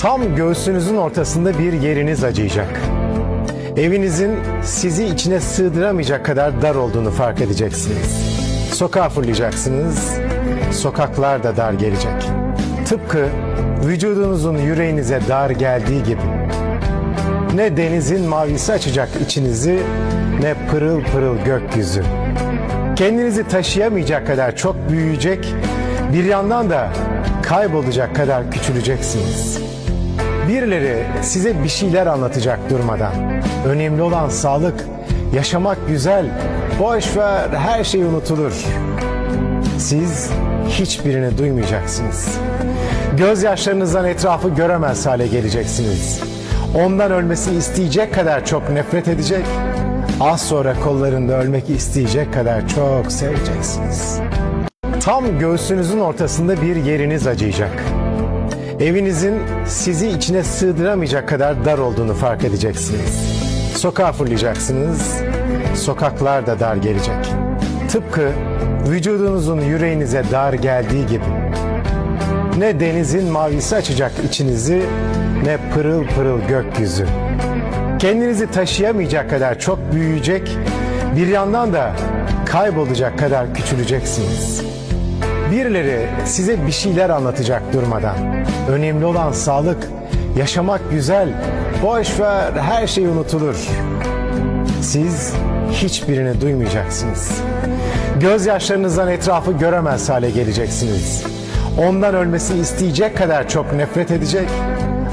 Tam göğsünüzün ortasında bir yeriniz acıyacak. Evinizin sizi içine sığdıramayacak kadar dar olduğunu fark edeceksiniz. Sokağa fırlayacaksınız. Sokaklar da dar gelecek. Tıpkı vücudunuzun yüreğinize dar geldiği gibi. Ne denizin mavisi açacak içinizi ne pırıl pırıl gökyüzü. Kendinizi taşıyamayacak kadar çok büyüyecek, bir yandan da kaybolacak kadar küçüleceksiniz. Birileri size bir şeyler anlatacak durmadan. Önemli olan sağlık, yaşamak güzel, boş ver her şey unutulur. Siz hiçbirini duymayacaksınız. Gözyaşlarınızdan etrafı göremez hale geleceksiniz. Ondan ölmesini isteyecek kadar çok nefret edecek, az sonra kollarında ölmek isteyecek kadar çok seveceksiniz. Tam göğsünüzün ortasında bir yeriniz acıyacak. Evinizin sizi içine sığdıramayacak kadar dar olduğunu fark edeceksiniz. Sokağa fırlayacaksınız. Sokaklar da dar gelecek. Tıpkı vücudunuzun yüreğinize dar geldiği gibi. Ne denizin mavisi açacak içinizi ne pırıl pırıl gökyüzü. Kendinizi taşıyamayacak kadar çok büyüyecek, bir yandan da kaybolacak kadar küçüleceksiniz. Birileri size bir şeyler anlatacak durmadan. Önemli olan sağlık, yaşamak güzel, boş ver her şey unutulur. Siz hiçbirini duymayacaksınız. Gözyaşlarınızdan etrafı göremez hale geleceksiniz. Ondan ölmesini isteyecek kadar çok nefret edecek,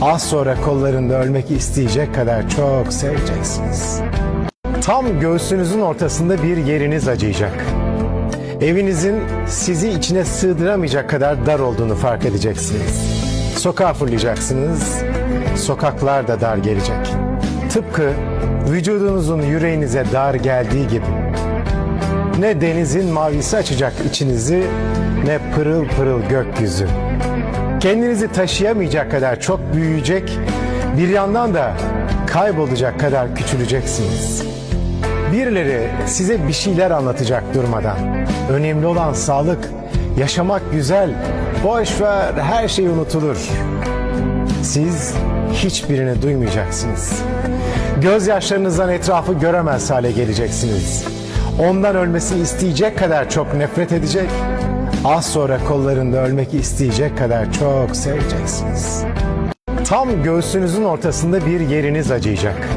az sonra kollarında ölmek isteyecek kadar çok seveceksiniz. Tam göğsünüzün ortasında bir yeriniz acıyacak. Evinizin sizi içine sığdıramayacak kadar dar olduğunu fark edeceksiniz. Sokağa fırlayacaksınız. Sokaklar da dar gelecek. Tıpkı vücudunuzun yüreğinize dar geldiği gibi. Ne denizin mavisi açacak içinizi ne pırıl pırıl gökyüzü. Kendinizi taşıyamayacak kadar çok büyüyecek, bir yandan da kaybolacak kadar küçüleceksiniz. Birileri size bir şeyler anlatacak durmadan. Önemli olan sağlık, yaşamak güzel, boş ver her şey unutulur. Siz hiçbirini duymayacaksınız. Gözyaşlarınızdan etrafı göremez hale geleceksiniz. Ondan ölmesini isteyecek kadar çok nefret edecek, az sonra kollarında ölmek isteyecek kadar çok seveceksiniz. Tam göğsünüzün ortasında bir yeriniz acıyacak.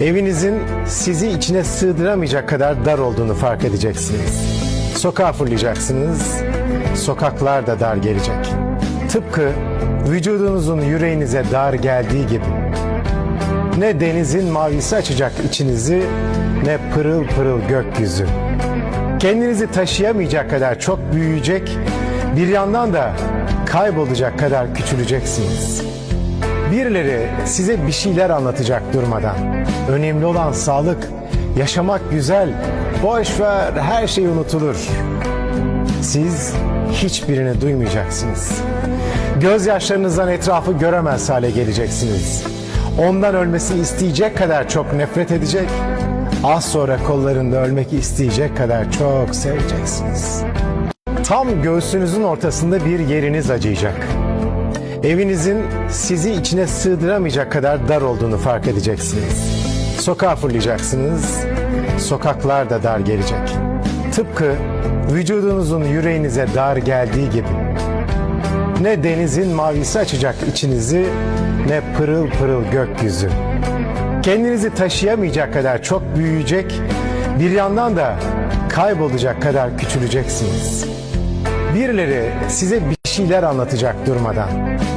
Evinizin sizi içine sığdıramayacak kadar dar olduğunu fark edeceksiniz. Sokağa fırlayacaksınız. Sokaklar da dar gelecek. Tıpkı vücudunuzun yüreğinize dar geldiği gibi. Ne denizin mavisi açacak içinizi ne pırıl pırıl gökyüzü. Kendinizi taşıyamayacak kadar çok büyüyecek, bir yandan da kaybolacak kadar küçüleceksiniz. Birileri size bir şeyler anlatacak durmadan. Önemli olan sağlık, yaşamak güzel, boş ver her şey unutulur. Siz hiçbirini duymayacaksınız. Gözyaşlarınızdan etrafı göremez hale geleceksiniz. Ondan ölmesini isteyecek kadar çok nefret edecek, az sonra kollarında ölmek isteyecek kadar çok seveceksiniz. Tam göğsünüzün ortasında bir yeriniz acıyacak. Evinizin sizi içine sığdıramayacak kadar dar olduğunu fark edeceksiniz. Sokağa fırlayacaksınız. Sokaklar da dar gelecek. Tıpkı vücudunuzun yüreğinize dar geldiği gibi. Ne denizin mavisi açacak içinizi ne pırıl pırıl gökyüzü. Kendinizi taşıyamayacak kadar çok büyüyecek, bir yandan da kaybolacak kadar küçüleceksiniz. Birileri size bir şeyler anlatacak durmadan.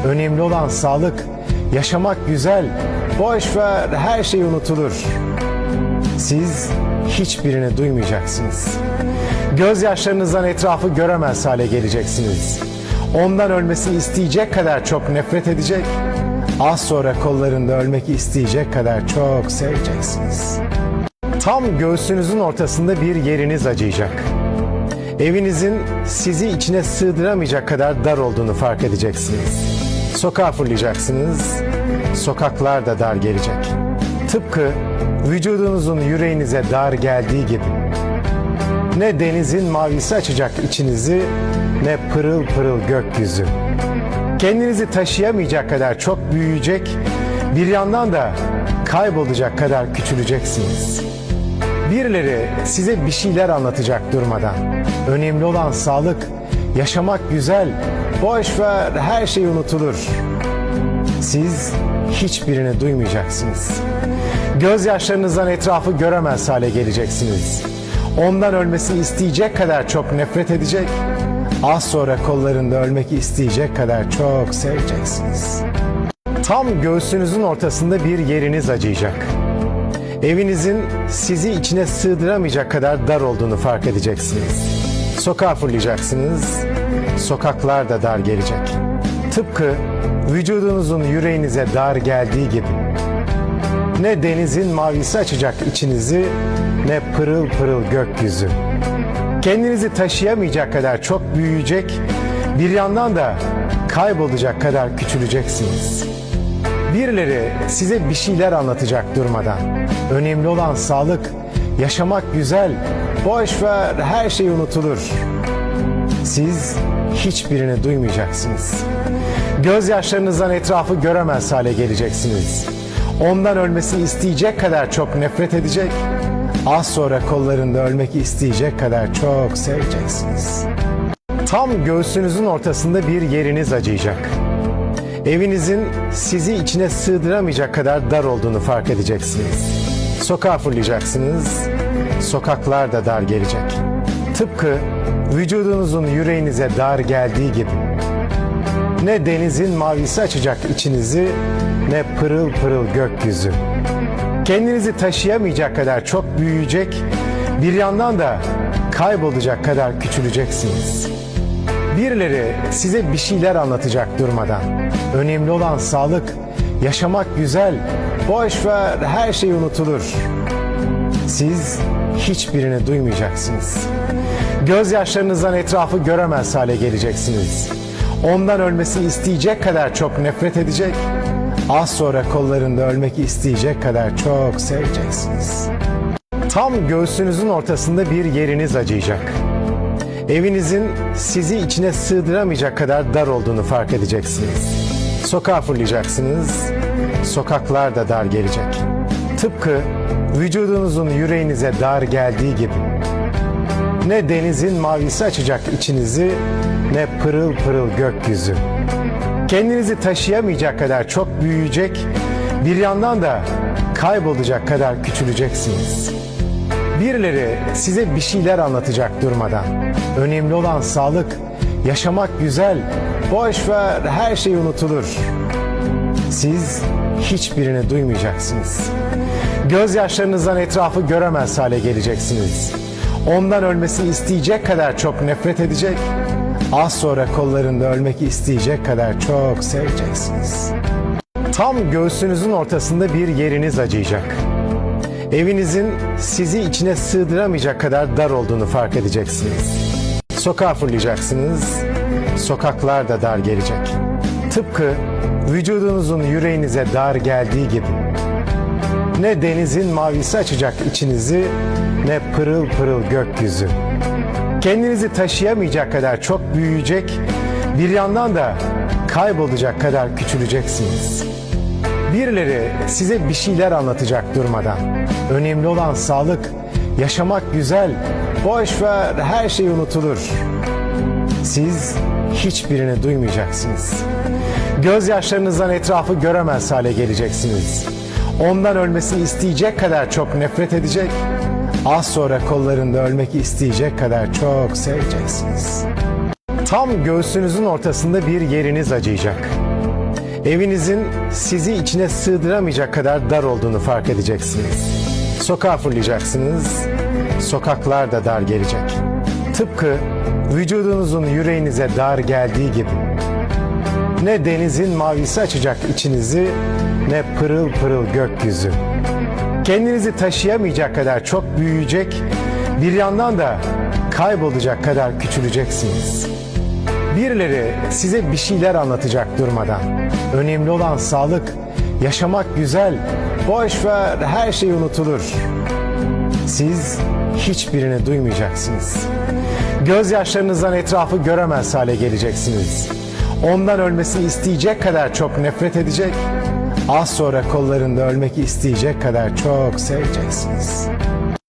Önemli olan sağlık, yaşamak güzel, boş ver her şey unutulur. Siz hiçbirini duymayacaksınız. Gözyaşlarınızdan etrafı göremez hale geleceksiniz. Ondan ölmesini isteyecek kadar çok nefret edecek, az sonra kollarında ölmek isteyecek kadar çok seveceksiniz. Tam göğsünüzün ortasında bir yeriniz acıyacak. Evinizin sizi içine sığdıramayacak kadar dar olduğunu fark edeceksiniz. Sokağa fırlayacaksınız. Sokaklar da dar gelecek. Tıpkı vücudunuzun yüreğinize dar geldiği gibi. Ne denizin mavisi açacak içinizi ne pırıl pırıl gökyüzü. Kendinizi taşıyamayacak kadar çok büyüyecek, bir yandan da kaybolacak kadar küçüleceksiniz. Birileri size bir şeyler anlatacak durmadan. Önemli olan sağlık, yaşamak güzel, boş ver her şey unutulur. Siz hiçbirini duymayacaksınız. Gözyaşlarınızdan etrafı göremez hale geleceksiniz. Ondan ölmesini isteyecek kadar çok nefret edecek, az sonra kollarında ölmek isteyecek kadar çok seveceksiniz. Tam göğsünüzün ortasında bir yeriniz acıyacak. Evinizin sizi içine sığdıramayacak kadar dar olduğunu fark edeceksiniz. Sokağa fırlayacaksınız, sokaklar da dar gelecek. Tıpkı vücudunuzun yüreğinize dar geldiği gibi. Ne denizin mavisi açacak içinizi, ne pırıl pırıl gökyüzü. Kendinizi taşıyamayacak kadar çok büyüyecek, bir yandan da kaybolacak kadar küçüleceksiniz. Birileri size bir şeyler anlatacak durmadan. Önemli olan sağlık, yaşamak güzel, boş ver her şey unutulur. Siz hiçbirini duymayacaksınız. Gözyaşlarınızdan etrafı göremez hale geleceksiniz. Ondan ölmesini isteyecek kadar çok nefret edecek, az sonra kollarında ölmek isteyecek kadar çok seveceksiniz. Tam göğsünüzün ortasında bir yeriniz acıyacak. Evinizin sizi içine sığdıramayacak kadar dar olduğunu fark edeceksiniz. Sokağa fırlayacaksınız, sokaklar da dar gelecek. Tıpkı vücudunuzun yüreğinize dar geldiği gibi. Ne denizin mavisi açacak içinizi, ne pırıl pırıl gökyüzü. Kendinizi taşıyamayacak kadar çok büyüyecek, bir yandan da kaybolacak kadar küçüleceksiniz. Birileri size bir şeyler anlatacak durmadan. Önemli olan sağlık, yaşamak güzel, boş ver her şey unutulur. Siz hiçbirini duymayacaksınız. Gözyaşlarınızdan etrafı göremez hale geleceksiniz. Ondan ölmesini isteyecek kadar çok nefret edecek, az sonra kollarında ölmek isteyecek kadar çok seveceksiniz. Tam göğsünüzün ortasında bir yeriniz acıyacak. Evinizin sizi içine sığdıramayacak kadar dar olduğunu fark edeceksiniz. Sokağa fırlayacaksınız, sokaklar da dar gelecek. Tıpkı vücudunuzun yüreğinize dar geldiği gibi. Ne denizin mavisi açacak içinizi, ne pırıl pırıl gökyüzü. Kendinizi taşıyamayacak kadar çok büyüyecek, bir yandan da kaybolacak kadar küçüleceksiniz. Birileri size bir şeyler anlatacak durmadan. Önemli olan sağlık, yaşamak güzel, boş ver her şey unutulur. Siz hiçbirini duymayacaksınız. Gözyaşlarınızdan etrafı göremez hale geleceksiniz. Ondan ölmesini isteyecek kadar çok nefret edecek, az sonra kollarında ölmek isteyecek kadar çok seveceksiniz. Tam göğsünüzün ortasında bir yeriniz acıyacak. Evinizin sizi içine sığdıramayacak kadar dar olduğunu fark edeceksiniz. Sokağa fırlayacaksınız, sokaklar da dar gelecek. Tıpkı vücudunuzun yüreğinize dar geldiği gibi. Ne denizin mavisi açacak içinizi, ne pırıl pırıl gökyüzü. Kendinizi taşıyamayacak kadar çok büyüyecek, bir yandan da kaybolacak kadar küçüleceksiniz. Birileri size bir şeyler anlatacak durmadan. Önemli olan sağlık, yaşamak güzel, boş ver her şey unutulur. Siz hiçbirini duymayacaksınız. Gözyaşlarınızdan etrafı göremez hale geleceksiniz. Ondan ölmesini isteyecek kadar çok nefret edecek, az sonra kollarında ölmek isteyecek kadar çok seveceksiniz. Tam göğsünüzün ortasında bir yeriniz acıyacak. Evinizin sizi içine sığdıramayacak kadar dar olduğunu fark edeceksiniz. Sokağa fırlayacaksınız, sokaklar da dar gelecek. Tıpkı vücudunuzun yüreğinize dar geldiği gibi. Ne denizin mavisi açacak içinizi, ne pırıl pırıl gökyüzü. Kendinizi taşıyamayacak kadar çok büyüyecek, bir yandan da kaybolacak kadar küçüleceksiniz. Birileri size bir şeyler anlatacak durmadan. Önemli olan sağlık, yaşamak güzel, boş ver her şey unutulur. Siz hiçbirini duymayacaksınız. Gözyaşlarınızdan etrafı göremez hale geleceksiniz. Ondan ölmesini isteyecek kadar çok nefret edecek. Az sonra kollarında ölmek isteyecek kadar çok seveceksiniz.